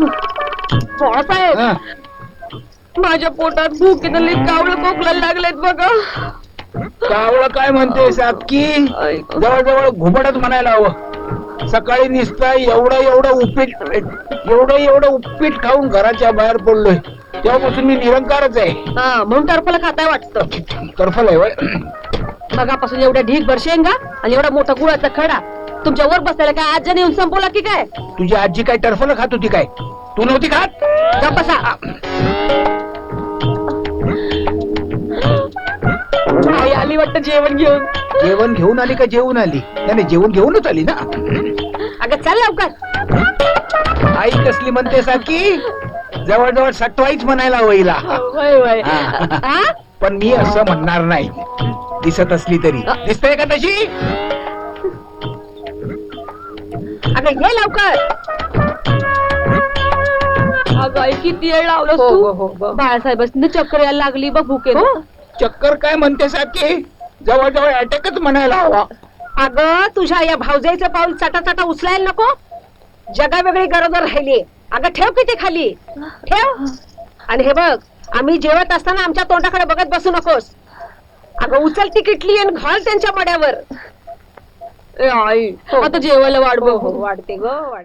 बाळासाहेब हा. माझ्या पोटात भूकीनं लई कावळं खोकलायला लागलेत बघा. कावळं काय म्हणते ऐक. जवळजवळ घुबडच म्हणायला हवं. सकाळी निसता एवढं एवढं उपीट एवढं एवढं उपीट खाऊन घराच्या बाहेर पडलोय. तेव्हापासून मी निरंकारच आहे. हा म्हणून टरफल खाताय वाटतं. तरफल आहे वय मगापासून एवढ्या ढीक भर शेंगा आणि एवढा मोठा गुळाचा खडा. तुमच्या वर बसलेला काय आज्याने येऊन संपवला की काय? तुझी आजी काय टरफल खात होती काय? तू नव्हती खात? गप्प बसा. आई आली वाटतं जेवण घेऊन. जेवण घेऊन आली का जेवून आली? नाही नाही, जेवण घेऊनच आली ना. अगं चल लवकर. आई कसली म्हणते सारखी? जवळजवळ सटवाईच म्हणायला होईला वय वय हा. हा? पण मी असं म्हणणार नाही. दिसत असली तरी. दिसतंय का तशी? अगं ये लवकर. अगं आई किती वेळ लावलं हो, तू? हो, हो, हो. बाळासाहेबांनी चक्कर यायला लागली बघ भुके चक्कर काय म्हणते सारखी जवळजवळ अटॅकच म्हणायला हवा. अगं तुझ्या या भावजाईचं पाऊल चटा चटा उचलायला नको. जगा वेगळी गरोदर राहिली अगं ठेव किती खाली. ठेव. आणि हे बघ आम्ही जेवत असताना आमच्या तोंडाकडे बघत बसू नकोस. अगं उचल ती किटली आणि घाल त्यांच्या मड्यावर. ए आई आता जेवायला वाढ बघ हो, वाढते ग वाढते.